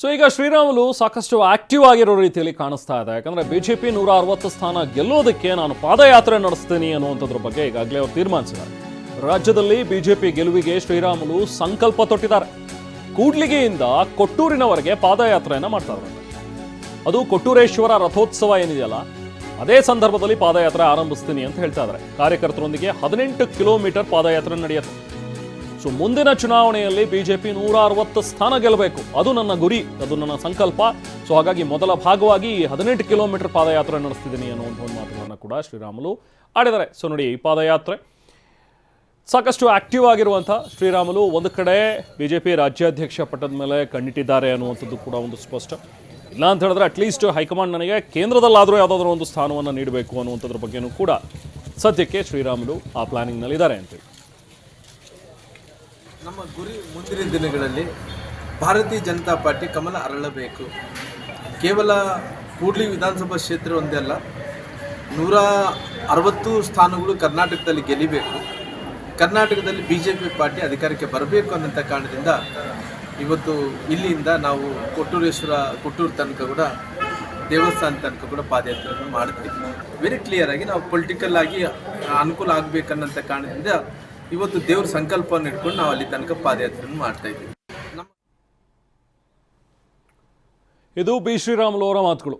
So ಈಗ ಶ್ರೀರಾಮುಲು ಸಾಕಷ್ಟು active ಆಗಿರೋ ರೀತಿಯಲ್ಲಿ ಕಾಣಿಸ್ತಾ ಇದೆ. ಯಾಕಂದ್ರೆ ಬಿಜೆಪಿ ನೂರ ಅರವತ್ತು ಸ್ಥಾನ ಗೆಲ್ಲೋದಕ್ಕೆ ನಾನು ಪಾದಯಾತ್ರೆ ನಡೆಸ್ತೀನಿ ಅನ್ನುವಂಥದ್ರ ಬಗ್ಗೆ ಈಗಾಗಲೇ ಅವರು ತೀರ್ಮಾನಿಸಿದ್ದಾರೆ. ರಾಜ್ಯದಲ್ಲಿ ಬಿಜೆಪಿ ಗೆಲುವಿಗೆ ಶ್ರೀರಾಮುಲು ಸಂಕಲ್ಪ ತೊಟ್ಟಿದ್ದಾರೆ. ಕೂಡ್ಲಿಗೆಯಿಂದ ಕೊಟ್ಟೂರಿನವರೆಗೆ ಪಾದಯಾತ್ರೆಯನ್ನ ಮಾಡ್ತಾರೆ ಅದು ಕೊಟ್ಟೂರೇಶ್ವರ ರಥೋತ್ಸವ ಏನಿದೆಯಲ್ಲ, ಅದೇ ಸಂದರ್ಭದಲ್ಲಿ ಪಾದಯಾತ್ರೆ ಆರಂಭಿಸ್ತೀನಿ ಅಂತ ಹೇಳ್ತಾ ಇದ್ದಾರೆ. ಕಾರ್ಯಕರ್ತರೊಂದಿಗೆ ಹದಿನೆಂಟು ಕಿಲೋಮೀಟರ್ ಪಾದಯಾತ್ರೆ ನಡೆಯುತ್ತೆ. ಮುಂದಿನ ಚುನಾವಣೆಯಲ್ಲಿ ಬಿಜೆಪಿ ನೂರ ಅರವತ್ತು ಸ್ಥಾನ ಗೆಲ್ಲಬೇಕು. ಅದು ನನ್ನ ಗುರಿ, ಅದು ನನ್ನ ಸಂಕಲ್ಪ. ಸೊ ಹಾಗಾಗಿ ಮೊದಲ ಭಾಗವಾಗಿ ಹದಿನೆಂಟು ಕಿಲೋಮೀಟರ್ ಪಾದಯಾತ್ರೆ ನಡೆಸ್ತಿದ್ದೀನಿ ಅನ್ನುವಂಥ ಒಂದು ಮಾತುಗಳನ್ನು ಕೂಡ ಶ್ರೀರಾಮುಲು ಆಡಿದ್ದಾರೆ. ಸೊ ನೋಡಿ ಈ ಪಾದಯಾತ್ರೆ. ಸಾಕಷ್ಟು ಆಕ್ಟಿವ್ ಆಗಿರುವಂಥ ಶ್ರೀರಾಮುಲು, ಒಂದು ಕಡೆ ಬಿ ಜೆ ಪಿ ರಾಜ್ಯಾಧ್ಯಕ್ಷ ಪಟ್ಟದ ಮೇಲೆ ಕಣ್ಣಿಟ್ಟಿದ್ದಾರೆ ಅನ್ನುವಂಥದ್ದು ಕೂಡ ಒಂದು ಸ್ಪಷ್ಟ. ಇಲ್ಲ ಅಂತ ಹೇಳಿದ್ರೆ ಅಟ್ಲೀಸ್ಟ್ ಹೈಕಮಾಂಡ್ ನನಗೆ ಕೇಂದ್ರದಲ್ಲಾದರೂ ಯಾವುದಾದ್ರೂ ಒಂದು ಸ್ಥಾನವನ್ನು ನೀಡಬೇಕು ಅನ್ನುವಂಥದ್ರ ಬಗ್ಗೆನೂ ಕೂಡ ಸದ್ಯಕ್ಕೆ ಶ್ರೀರಾಮುಲು ಆ ಪ್ಲಾನಿಂಗ್ನಲ್ಲಿದ್ದಾರೆ ಅಂತೇಳಿ ನಮ್ಮ ಗುರಿ ಮುಂದಿನ ದಿನಗಳಲ್ಲಿ ಭಾರತೀಯ ಜನತಾ ಪಾರ್ಟಿ ಕಮಲ ಅರಳಬೇಕು. ಕೇವಲ ಕೂಡ್ಲಿ ವಿಧಾನಸಭಾ ಕ್ಷೇತ್ರ ಒಂದೇ ಅಲ್ಲ, ನೂರ ಅರವತ್ತು ಸ್ಥಾನಗಳು ಕರ್ನಾಟಕದಲ್ಲಿ ಗೆಲ್ಲಬೇಕು. ಕರ್ನಾಟಕದಲ್ಲಿ ಬಿ ಜೆ ಪಿ ಪಾರ್ಟಿ ಅಧಿಕಾರಕ್ಕೆ ಬರಬೇಕು ಅನ್ನೋಂಥ ಕಾರಣದಿಂದ ಇವತ್ತು ಇಲ್ಲಿಂದ ನಾವು ಕೊಟ್ಟೂರೇಶ್ವರ, ಕೊಟ್ಟೂರು ತನಕ ಕೂಡ, ದೇವಸ್ಥಾನ ತನಕ ಕೂಡ ಪಾದಯಾತ್ರೆಯನ್ನು ಮಾಡ್ತೀವಿ. ವೆರಿ ಕ್ಲಿಯರ್ ಆಗಿ ನಾವು ಪೊಲಿಟಿಕಲ್ ಆಗಿ ಅನುಕೂಲ ಆಗಬೇಕನ್ನಂಥ ಕಾರಣದಿಂದ ಇವತ್ತು ದೇವ್ರ ಸಂಕಲ್ಪವನ್ನು ಇಟ್ಕೊಂಡು ನಾವು ಅಲ್ಲಿ ತನಕ ಪಾದಯಾತ್ರೆಯನ್ನು ಮಾಡ್ತಾ ಇದ್ದೀವಿ. ಇದು ಬಿ ಶ್ರೀರಾಮುಲು ಅವರ ಮಾತುಗಳು.